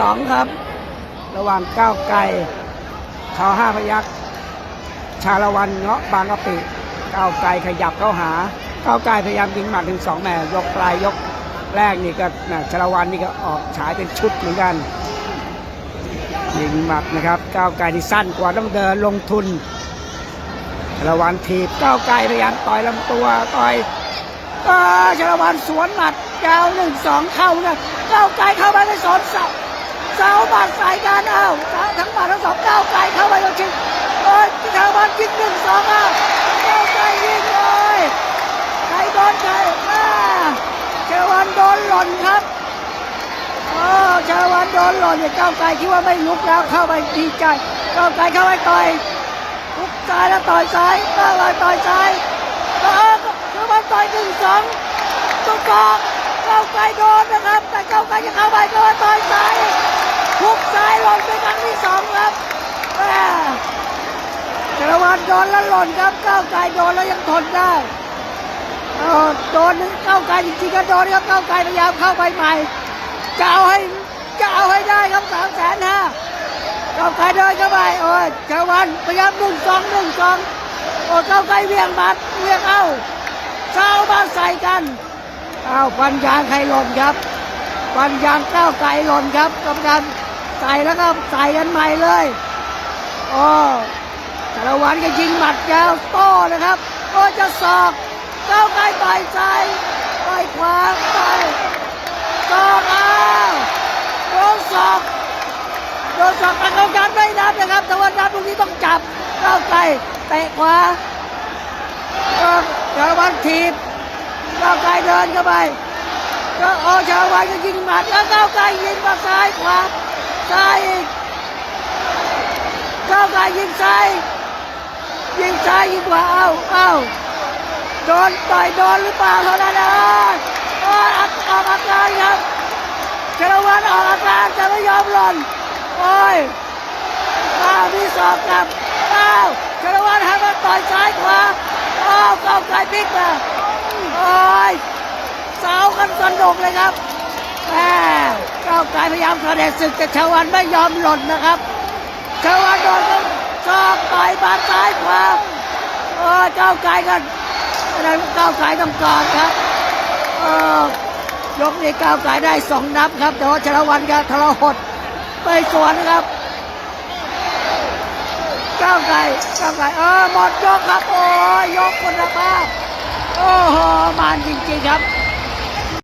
สองครับ ระหว่างก้าวไกลขาวห้าพยักษ์ชาละวันเงาะบางกะปิก้าวไกลขยับเข้าหาก้าวไกลพยายามยิงหมัดถึงสองแหม่ยกปลายยกแรกนี่ก็นะชาละวันนี่ก็ออกฉายเป็นชุดเหมือนกันยิงหมัดนะครับก้าวไกลที่สั้นกว่าต้องเดินลงทุนชาละวันถีบก้าวไกลพยายามต่อยลำตัวต่อยชาละวันสวนหมัดยาวหนึ่งสองเข้านะก้าวไกลเข้าไปในสอนเสา เสาบาดสายการอ้าทั้งหมัดทั้งสองก้าวไกลเข้าไปแล้วชิงโอ้ยชาละวันยิงหนึ่งสองอ้าก้าวไกลยิงเลยใครโดนใครอ่าชาวันโดนหล่นครับโอ้ชาวันโดนหล่นเนี่ยก้าวไกลคิดว่าไม่ลุกแล้วเข้าไปดีใจก้าวไกลเข้าไปต่อยลุกซ้ายแล้วต่อยซ้ายก้าวไกลต่อยซ้ายแล้วเชาวันต่อยหนึ่งสองตุ๊กกอกก้าวไกลโดนนะครับ แต่ก้าวไกลจะเข้าไปก็ต่อยซ้าย สองครับแม่ชาละวันโดนแล้วหล่นครับก้าวไกลโดนแล้วยังทนได้เออโดนก้าวไกลจริงๆก็โดนครับก้าวไกลพยายามเข้าไปใหม่จะเอาให้จะเอาให้ได้ครับสามแสนห้าก้าวไกลเดินเข้าไปโอ้ยชาววันพยายามหนึ่งสองหนึ่งสองโอ้ก้าวไกลเวียงบัตรเวียงเอาเช้ามาใส่กันเอาปัญญาใครหล่นครับปัญญาก้าวไกลหล่นครับกรรมการ ใส่แล้วก็ใส่กันใหม่เลยโอ้ชาละวันก็ยิงหมัดยาวโต้นะครับโอ้จะศอกเก้าไกลต่อยใจต่อยขวาต่สอกอ้าวโดนสอกโดนสอกแต่กรรมการไม่นับนะครับ แต่ว่านับตรงนี้ต้องจับเก้าไกลเตะขวาก็ชาละวันถีบก้าไกลเดินเข้าไปก็โอชาละวันก็ยิงหมัดแล้วก้าไกลยิงมาซ้ายขวา ซ้ายอีกก้าวไกลยิงซ้ายยิงซ้ายยิงขวาเอ้าเอ้าโดนต่อยโดนหรือเปล่าเท่านั้นเองออกออกอาการครับชาลวันออกอาการจะไม่ยอมหล่นโอ้ยอ้าวมีสอบกลับอ้าวชาลวันหันมาต่อยซ้ายขวาอ้าวก้าวไกลพลิกมาโอ้ยสาวกันสนุกเลยครับ แหมก้าวไกลพยายามกระเด็นศึกแต่ชาละวันไม่ยอมหล่นนะครับชาละวันโดนกันสอบต่อยบาดซ้ายขวาโอ้ก้าวไกลกันอะไรก้าวไกลต้องกอดครับเออยกนี้ก้าวไกลได้สองนับครับ แต่ว่าชาละวันก็ทรหดไปสวนนะครับก้าวไกลก้าวไกลเออหมดยกครับโอ้ยยกคุณภาพโอ้โหมันจริงๆครับ